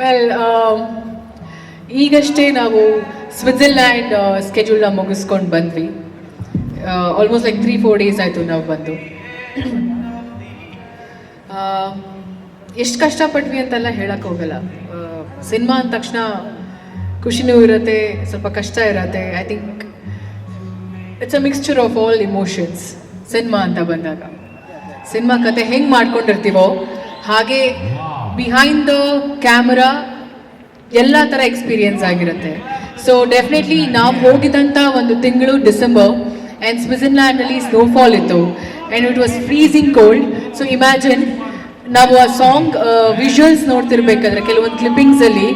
Well ಈಗಷ್ಟೇ ನಾವು Switzerland ಸ್ಕೆಡ್ಯೂಲ್ನ ಮುಗಿಸ್ಕೊಂಡು ಬಂದ್ವಿ. Almost like three four days ಆಯಿತು ನಾವು ಬಂದು. ಎಷ್ಟು ಕಷ್ಟಪಟ್ವಿ ಅಂತೆಲ್ಲ ಹೇಳಕ್ಕೆ ಹೋಗಲ್ಲ. ಸಿನಿಮಾ ಅಂದ ತಕ್ಷಣ ಖುಷಿನೂ ಇರುತ್ತೆ, ಸ್ವಲ್ಪ ಕಷ್ಟ ಇರುತ್ತೆ. I think it's a mixture of all emotions cinema ಅಂತ ಬಂದಾಗ. ಸಿನಿಮಾ ಕತೆ ಹೆಂಗೆ ಮಾಡ್ಕೊಂಡಿರ್ತೀವೋ ಹಾಗೆ ಬಿಹೈಂಡ್ ದ ಕ್ಯಾಮರಾ ಎಲ್ಲ ಥರ ಎಕ್ಸ್ಪೀರಿಯನ್ಸ್ ಆಗಿರುತ್ತೆ. ಸೊ ಡೆಫಿನೆಟ್ಲಿ ನಾವು ಹೋಗಿದ್ದಂಥ ಒಂದು ತಿಂಗಳು ಡಿಸೆಂಬರ್ ಆ್ಯಂಡ್ ಸ್ವಿಟ್ಜರ್ಲ್ಯಾಂಡಲ್ಲಿ ಸ್ನೋಫಾಲ್ ಇತ್ತು. And it was freezing cold so imagine ನಾವು ಆ ಸಾಂಗ್ ವಿಷುವಲ್ಸ್ ನೋಡ್ತಿರ್ಬೇಕಾದ್ರೆ ಕೆಲವೊಂದು ಕ್ಲಿಪ್ಪಿಂಗ್ಸಲ್ಲಿ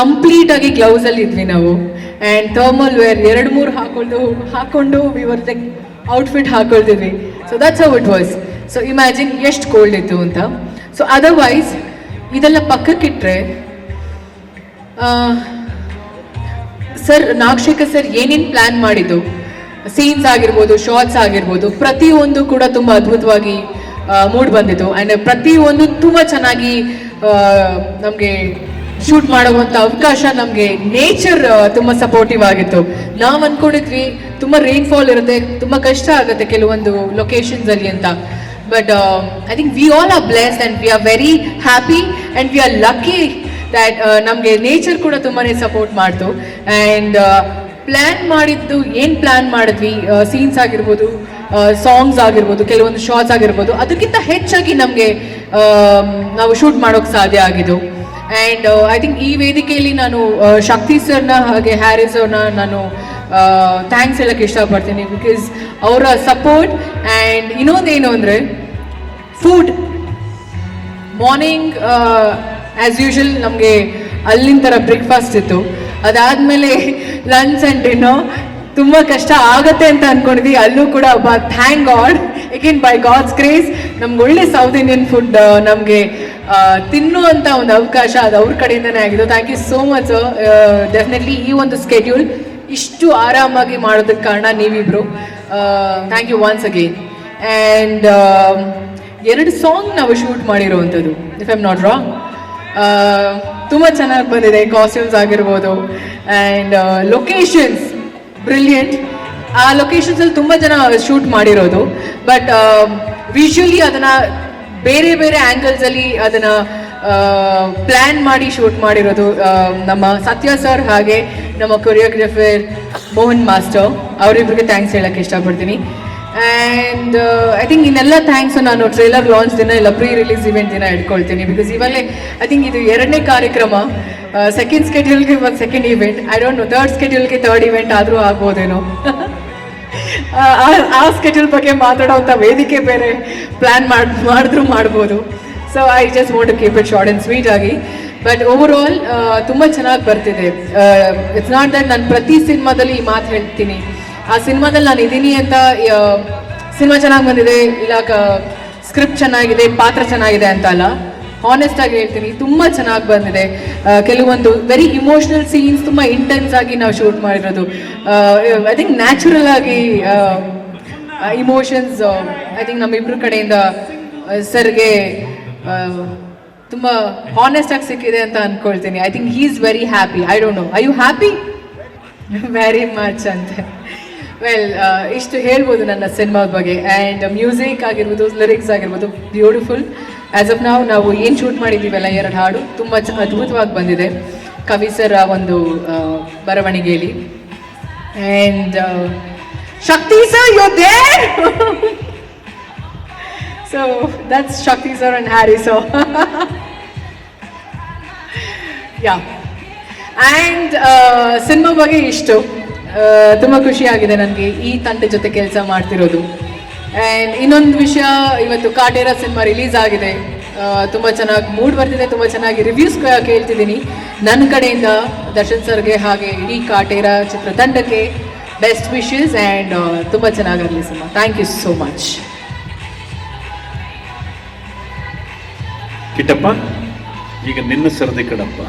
ಕಂಪ್ಲೀಟ್ ಆಗಿ ಗ್ಲೌಸ್ ಅಲ್ಲಿ ಇದ್ವಿ ನಾವು. ಆ್ಯಂಡ್ ಥರ್ಮಲ್ ವೇರ್ ಎರಡು ಮೂರು ಹಾಕೊಂಡು ಹಾಕೊಂಡು ವಿವರ್ like outfit ಹಾಕೊಳ್ತಿದ್ವಿ. So that's how it was so imagine ಎಷ್ಟು ಕೋಲ್ಡ್ ಇತ್ತು ಅಂತ. ಸೊ ಅದರ್ವೈಸ್ ಇದೆಲ್ಲ ಪಕ್ಕಕ್ಕಿಟ್ರೆ ಸರ್, ನಾಗಶೇಖರ್ ಸರ್ ಏನೇನು ಪ್ಲ್ಯಾನ್ ಮಾಡಿದ್ದು? ಸೀನ್ಸ್ ಆಗಿರ್ಬೋದು ಶಾರ್ಟ್ಸ್ ಆಗಿರ್ಬೋದು, ಪ್ರತಿಯೊಂದು ಕೂಡ ತುಂಬ ಅದ್ಭುತವಾಗಿ ಮೂಡ್ ಬಂದಿತ್ತು. ಆ್ಯಂಡ್ ಪ್ರತಿಯೊಂದು ತುಂಬ ಚೆನ್ನಾಗಿ ನಮಗೆ ಶೂಟ್ ಮಾಡುವಂಥ ಅವಕಾಶ ನಮಗೆ ನೇಚರ್ ತುಂಬ ಸಪೋರ್ಟಿವ್ ಆಗಿತ್ತು. ನಾವು ಅಂದ್ಕೊಂಡಿದ್ವಿ ತುಂಬ ರೈನ್ಫಾಲ್ ಇರುತ್ತೆ, ತುಂಬ ಕಷ್ಟ ಆಗುತ್ತೆ ಕೆಲವೊಂದು ಲೊಕೇಶನ್ಸ್ ಅಲ್ಲಿ ಅಂತ but I think we all are blessed and we are very happy and we are lucky that ನಮಗೆ ನೇಚರ್ ಕೂಡ ತುಂಬಾ ಸಪೋರ್ಟ್ ಮಾಡ್ತು. ಆ್ಯಂಡ್ ಪ್ಲ್ಯಾನ್ ಮಾಡಿದ್ದು ಏನು ಪ್ಲ್ಯಾನ್ ಮಾಡಿದ್ವಿ ಸೀನ್ಸ್ ಆಗಿರ್ಬೋದು ಸಾಂಗ್ಸ್ ಆಗಿರ್ಬೋದು, ಕೆಲವೊಂದು ಶಾರ್ಟ್ಸ್ ಆಗಿರ್ಬೋದು, ಅದಕ್ಕಿಂತ ಹೆಚ್ಚಾಗಿ ನಮಗೆ ನಾವು ಶೂಟ್ ಮಾಡೋಕ್ಕೆ ಸಾಧ್ಯ ಆಗಿದ್ದು. ಆ್ಯಂಡ್ ಐ ಥಿಂಕ್ ಈ ವೇದಿಕೆಯಲ್ಲಿ ನಾನು ಶಕ್ತಿ ಸರ್ನ ಹಾಗೆ ಹ್ಯಾರಿಸ್ ಅವ್ರನ್ನ ನಾನು ಥ್ಯಾಂಕ್ಸ್ ಹೇಳಕ್ಕೆ ಇಷ್ಟಪಡ್ತೀನಿ ಬಿಕಾಸ್ ಅವರ ಸಪೋರ್ಟ್ ಆ್ಯಂಡ್ ಇನ್ನೊಂದೇನು ಅಂದರೆ ಫುಡ್ ಮಾರ್ನಿಂಗ್ ಆ್ಯಸ್ ಯೂಶುವಲ್ ನಮಗೆ ಅಲ್ಲಿನ ಥರ ಬ್ರೇಕ್ಫಾಸ್ಟ್ ಇತ್ತು. ಅದಾದಮೇಲೆ ಲಂಚ್ ಆ್ಯಂಡ್ ಡಿನ್ನರ್ ತುಂಬ ಕಷ್ಟ ಆಗತ್ತೆ ಅಂತ ಅಂದ್ಕೊಂಡಿದ್ವಿ ಅಲ್ಲೂ ಕೂಡ ಬಾ ಥ್ಯಾಂಕ್ ಗಾಡ್ ಏಕೆನ್ ಬೈ ಗಾಡ್ಸ್ ಕ್ರೇಸ್ ನಮ್ಗೆ ಒಳ್ಳೆ ಸೌತ್ ಇಂಡಿಯನ್ ಫುಡ್ ನಮಗೆ ತಿನ್ನುವಂಥ ಒಂದು ಅವಕಾಶ ಅದು ಅವ್ರ ಕಡೆಯಿಂದನೇ ಆಗಿದ್ದು. Thank you so much definitely ಈ ಒಂದು ಸ್ಕೆಡ್ಯೂಲ್ ಇಷ್ಟು ಆರಾಮಾಗಿ ಮಾಡೋದಕ್ಕೆ ಕಾರಣ ನೀವಿಬ್ರು. Thank you once again and ಎರಡು ಸಾಂಗ್ ನಾವು ಶೂಟ್ ಮಾಡಿರೋವಂಥದ್ದು ಇಫ್ ಐಮ್ ನಾಟ್ ರಾಂಗ್ ತುಂಬ ಚೆನ್ನಾಗಿ ಬಂದಿದೆ ಕಾಸ್ಟ್ಯೂಮ್ಸ್ ಆಗಿರ್ಬೋದು ಆ್ಯಂಡ್ ಲೊಕೇಶನ್ಸ್ ಬ್ರಿಲಿಯಂಟ್ ಆ ಲೊಕೇಶನ್ಸಲ್ಲಿ ತುಂಬ ಜನ ಶೂಟ್ ಮಾಡಿರೋದು ಬಟ್ ವಿಶ್ವಲಿ ಅದನ್ನು ಬೇರೆ ಬೇರೆ ಆ್ಯಂಗಲ್ಸಲ್ಲಿ ಅದನ್ನು ಪ್ಲ್ಯಾನ್ ಮಾಡಿ ಶೂಟ್ ಮಾಡಿರೋದು ನಮ್ಮ ಸತ್ಯ ಸರ್ ಹಾಗೆ ನಮ್ಮ ಕೊರಿಯೋಗ್ರಫರ್ ಮೋಹನ್ ಮಾಸ್ಟರ್ ಅವರಿಬ್ಬರಿಗೆ ಥ್ಯಾಂಕ್ಸ್ ಹೇಳಕ್ಕೆ ಇಷ್ಟಪಡ್ತೀನಿ. ಆ್ಯಂಡ್ ಐ ಥಿಂಕ್ ಇನ್ನೆಲ್ಲ ಥ್ಯಾಂಕ್ಸ್ ನಾನು ಟ್ರೇಲರ್ ಲಾಂಚ್ ದಿನ ಇಲ್ಲ ಪ್ರೀ ರಿಲೀಸ್ ಇವೆಂಟ್ ದಿನ ಇಟ್ಕೊಳ್ತೀನಿ. ಬಿಕಾಸ್ ಇವಾಗಲೇ ಐ ಥಿಂಕ್ ಇದು ಎರಡನೇ ಕಾರ್ಯಕ್ರಮ. ಸೆಕೆಂಡ್ ಸ್ಕೆಡ್ಯೂಲ್ಗೆ ಒಂದು second event I don't know third ಸ್ಕೆಡ್ಯೂಲ್ಗೆ third event ಆದರೂ ಆಗ್ಬೋದೇನೋ. ಆ- ಸ್ಕೆಡ್ಯೂಲ್ ಬಗ್ಗೆ ಮಾತಾಡೋವಂಥ ವೇದಿಕೆ ಬೇರೆ ಪ್ಲ್ಯಾನ್ ಮಾಡಿ, ಮಾಡಿದ್ರು ಮಾಡ್ಬೋದು. So I just want to keep it short and sweet ಆಗಿ ಬಟ್ ಓವರ್ ಆಲ್ ತುಂಬ ಚೆನ್ನಾಗಿ ಬರ್ತಿದೆ. ಇಟ್ಸ್ ನಾಟ್ ದಟ್ ನಾನು ಪ್ರತಿ ಸಿನಿಮಾದಲ್ಲಿ ಈ ಮಾತು ಹೇಳ್ತೀನಿ. ಆ ಸಿನಿಮಾದಲ್ಲಿ ನಾನು ಇದ್ದೀನಿ ಅಂತ ಸಿನಿಮಾ ಚೆನ್ನಾಗಿ ಬಂದಿದೆ, ಇಲ್ಲ ಸ್ಕ್ರಿಪ್ಟ್ ಚೆನ್ನಾಗಿದೆ, ಪಾತ್ರ ಚೆನ್ನಾಗಿದೆ ಅಂತ ಅಲ್ಲ. ಹಾನೆಸ್ಟ್ ಆಗಿ ಹೇಳ್ತೀನಿ, ತುಂಬ ಚೆನ್ನಾಗಿ ಬಂದಿದೆ. ಕೆಲವೊಂದು ವೆರಿ ಇಮೋಷ್ನಲ್ ಸೀನ್ಸ್ ತುಂಬ ಇಂಟೆನ್ಸ್ ಆಗಿ ನಾವು ಶೂಟ್ ಮಾಡಿರೋದು. ಐ ಥಿಂಕ್ ನ್ಯಾಚುರಲ್ ಆಗಿ ಇಮೋಷನ್ಸ್ ಐ ಥಿಂಕ್ ನಮ್ಮಿಬ್ಬರ ಕಡೆಯಿಂದ ಸರ್ಗೆ ತುಂಬ ಹಾನೆಸ್ಟ್ ಆಗಿ ಸಿಕ್ಕಿದೆ ಅಂತ ಅನ್ಕೊಳ್ತೀನಿ. I think he is very happy I don't know I you happy very much ಅಂತ ವೆಲ್ ಇಷ್ಟು ಹೇಳ್ಬೋದು ನನ್ನ ಸಿನಿಮಾದ ಬಗ್ಗೆ. ಆ್ಯಂಡ್ ಮ್ಯೂಸಿಕ್ ಆಗಿರ್ಬೋದು ಲಿರಿಕ್ಸ್ ಆಗಿರ್ಬೋದು ಬ್ಯೂಟಿಫುಲ್ ಆ್ಯಸ್ ಆಫ್ ನಾವು ನಾವು ಏನು ಶೂಟ್ ಮಾಡಿದ್ದೀವಲ್ಲ ಎರಡು ಹಾಡು? ತುಂಬ ಚ ಅದ್ಭುತವಾಗಿ ಬಂದಿದೆ. ಕವಿ ಸರ್ ಒಂದು ಬರವಣಿಗೆಯಲ್ಲಿ. And Shakti sir you there so that's Shakti sir and Harry so yeah and cinema ಬಗ್ಗೆ ಇಷ್ಟು. ಆ, ತುಂಬ ಖುಷಿಯಾಗಿದೆ ನನಗೆ ಈ ತಂಡ ಜೊತೆ ಕೆಲಸ ಮಾಡ್ತಿರೋದು. ಆ್ಯಂಡ್ ಇನ್ನೊಂದು ವಿಷಯ ಇವತ್ತು ಕಾಟೇರ ಸಿನಿಮಾ ರಿಲೀಸ್ ಆಗಿದೆ. ಆ, ತುಂಬ ಚೆನ್ನಾಗಿ ಮೂಡ್ ಬರ್ತಿದೆ ತುಂಬ ಚೆನ್ನಾಗಿ ರಿವ್ಯೂಸ್ ಕೇಳ್ತಿದ್ದೀನಿ. ನನ್ನ ಕಡೆಯಿಂದ ದರ್ಶನ್ ಸರ್ಗೆ ಹಾಗೆ ಇಡೀ ಕಾಟೇರ ಚಿತ್ರತಂಡಕ್ಕೆ ಬೆಸ್ಟ್ ವಿಶಸ್ ಆ್ಯಂಡ್ ತುಂಬ ಚೆನ್ನಾಗಿರಲಿ cinema thank you so much Kittappa ಈಗ ನಿನ್ನ ಸರದಿ ಕಡಪ್ಪ.